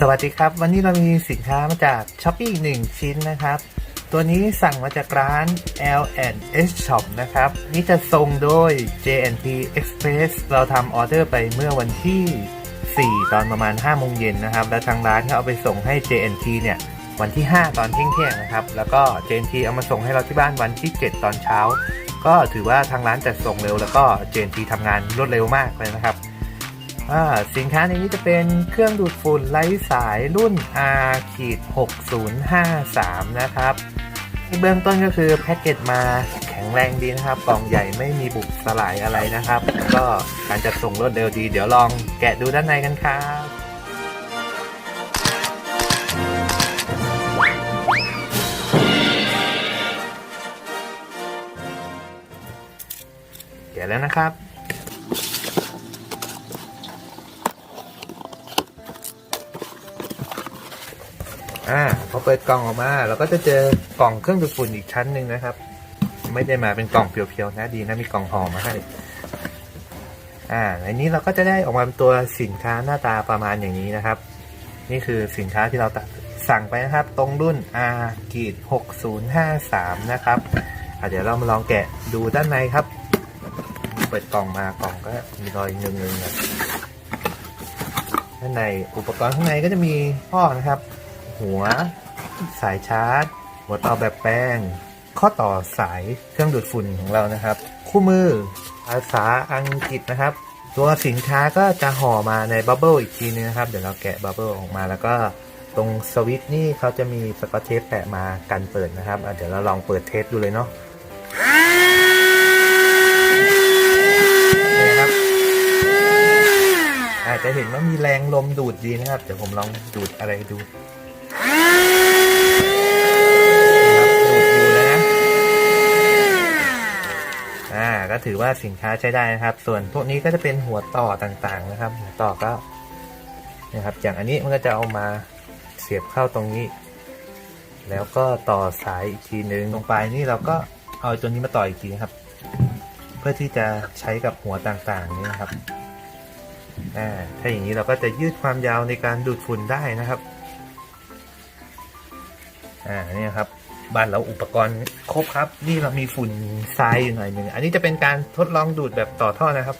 สวัสดีครับ วันนี้เรามีสินค้ามาจาก s h อ p e e อีกหนึ่งชิ้นนะครับ ตัวนี้สั่งมาจากร้าน L&S Shop นะครับ นี่จะส่งโดย JNT Express เราทำออเดอร์ไปเมื่อวันที่ 4 ตอนประมาณ5โมงเย็นนะครับ แล้วทางร้านเขาเอาไปส่งให้ JNT เนี่ยวันที่ 5 ตอนเที่ยงๆนะครับ แล้วก็ JNT เอามาส่งให้เราที่บ้านวันที่ 7 ตอนเช้า ก็ถือว่าทางร้านจัดส่งเร็ว แล้วก็ JNT ทำงานรวดเร็วมากเลยนะครับ สินค้าในนี้จะเป็นเครื่องดูดฝุ่นไร้สายรุ่น R-6053 นะครับที่เบื้องต้นก็คือแพ็กเกจมาแข็งแรงดีนะครับ กล่องใหญ่ไม่มีบุบสลายอะไรนะครับ ก็การจัดส่งรวดเร็วดี เดี๋ยวลองแกะดูด้านในกันครับแกะแล้วนะครับ อ่าพอเปิดกล่องออกมา เราก็จะเจอกล่องเครื่องดูดฝุ่นอีกชั้นหนึ่งนะครับ ไม่ได้มาเป็นกล่องเพียวๆนะดีนะมีกล่องห่อมาให้อ่าในนี้เราก็จะได้ออกมาเป็นตัวสินค้าหน้าตาประมาณอย่างนี้นะครับ นี่คือสินค้าที่เราสั่งไปนะครับ ตรงรุ่น R กีด6053 นะครับเดี๋ยวเรามาลองแกะดูด้านในครับ เปิดกล่องมากล่องก็มีรอยเงึงๆนะด้านในอุปกรณ์ข้างในก็จะมีพ่อนะครับ หัว สายชาร์จ หัวต่อแบบแป้งข้อต่อสายเครื่องดูดฝุ่นของเรานะครับ คู่มือภาษาอังกฤษนะครับ ตัวสินค้าก็จะห่อมาในบับเบิลอีกทีนึงนะครับ เดี๋ยวเราแกะบับเบิลออกมาแล้วก็ตรงสวิตช์นี่เขาจะมีสกอตเทปแปะมากันเปิดนะครับเดี๋ยวเราลองเปิดเทสดูเลยเนาะอาจจะเห็นว่ามีแรงลมดูดดีนะครับ เดี๋ยวผมลองดูดอะไรดูนะครับดูดอยู่นะ อ่า ก็ถือว่าสินค้าใช้ได้นะครับ ส่วนพวกนี้ก็จะเป็นหัวต่อต่างๆนะครับ หัวต่อก็นะครับ อย่างอันนี้มันก็จะเอามาเสียบเข้าตรงนี้ แล้วก็ต่อสายอีกทีนึงตรงปลายนี่เราก็เอาตัวนี้มาต่ออีกทีนะครับ เพื่อที่จะใช้กับหัวต่างๆนี่นะครับอ่าถ้าอย่างนี้เราก็จะยืดความยาวในการดูดฝุ่นได้นะครับ อ่านี่ครับ บ้านเราอุปกรณ์ครบครับ นี่เรามีฝุ่นทรายอยู่หน่อยหนึ่งอันนี้จะเป็นการทดลองดูดแบบต่อท่อนะครับ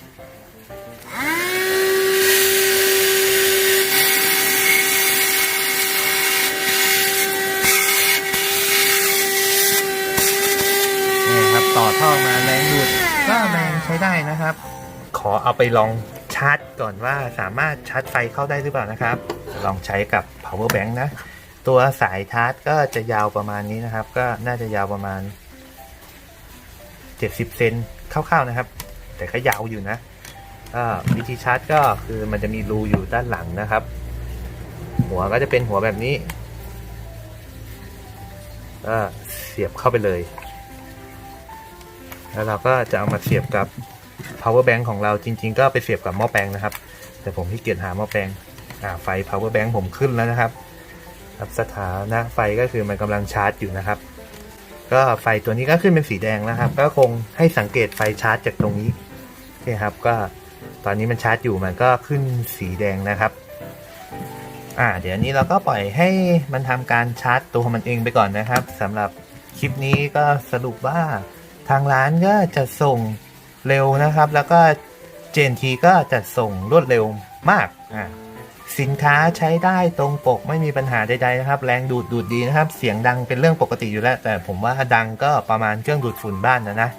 นี่ครับต่อท่อมาแรงดูดก็แรงใช้ได้นะครับ ขอเอาไปลองชาร์จก่อนว่าสามารถชาร์จไฟเข้าได้หรือเปล่านะครับ ลองใช้กับ power bank นะ ตัวสายชาร์จก็จะยาวประมาณนี้นะครับ ก็น่าจะยาวประมาณ 70เซนคร่าวๆนะครับ แต่ก็ยาวอยู่นะก็วิธีชาร์จก็คือมันจะมีรูอยู่ด้านหลังนะครับ หัวก็จะเป็นหัวแบบนี้ก็เสียบเข้าไปเลย แล้วเราก็จะเอามาเสียบกับ power bank ของเราจริง ๆ ก็ไปเสียบกับหม้อแปลงนะครับ แต่ผมที่เกียจหาหม้อแปลงไฟ power bank ผมขึ้นแล้วนะครับ ครับสถานะไฟก็คือมันกำลังชาร์จอยู่นะครับ ก็ไฟตัวนี้ก็ขึ้นเป็นสีแดงนะครับ ก็คงให้สังเกตไฟชาร์จจากตรงนี้นี่ครับก็ตอนนี้มันชาร์จอยู่มันก็ขึ้นสีแดงนะครับ อ่า เดี๋ยวนี้เราก็ปล่อยให้มันทำการชาร์จตัวมันเองไปก่อนนะครับสำหรับคลิปนี้ก็สรุปว่าทางร้านก็จะส่งเร็วนะครับ แล้วก็เจนทีก็จะส่งรวดเร็วมากอ่า สินค้าใช้ได้ตรงปกไม่มีปัญหาใดๆนะครับ แรงดูดดูดดีนะครับ เสียงดังเป็นเรื่องปกติอยู่แล้ว แต่ผมว่าดังก็ประมาณเครื่องดูดฝุ่นบ้านนะนะ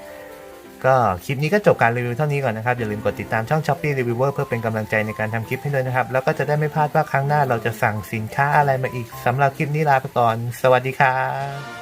ก็คลิปนี้ก็จบการรีวิวเท่านี้ก่อนนะครับ อย่าลืมกดติดตามช่อง Shopee Reviewer เพื่อเป็นกำลังใจในการทำคลิปให้ด้วยนะครับ แล้วก็จะได้ไม่พลาดว่าครั้งหน้าเราจะสั่งสินค้าอะไรมาอีกสำหรับคลิปนี้ลาไปก่อน สวัสดีครับ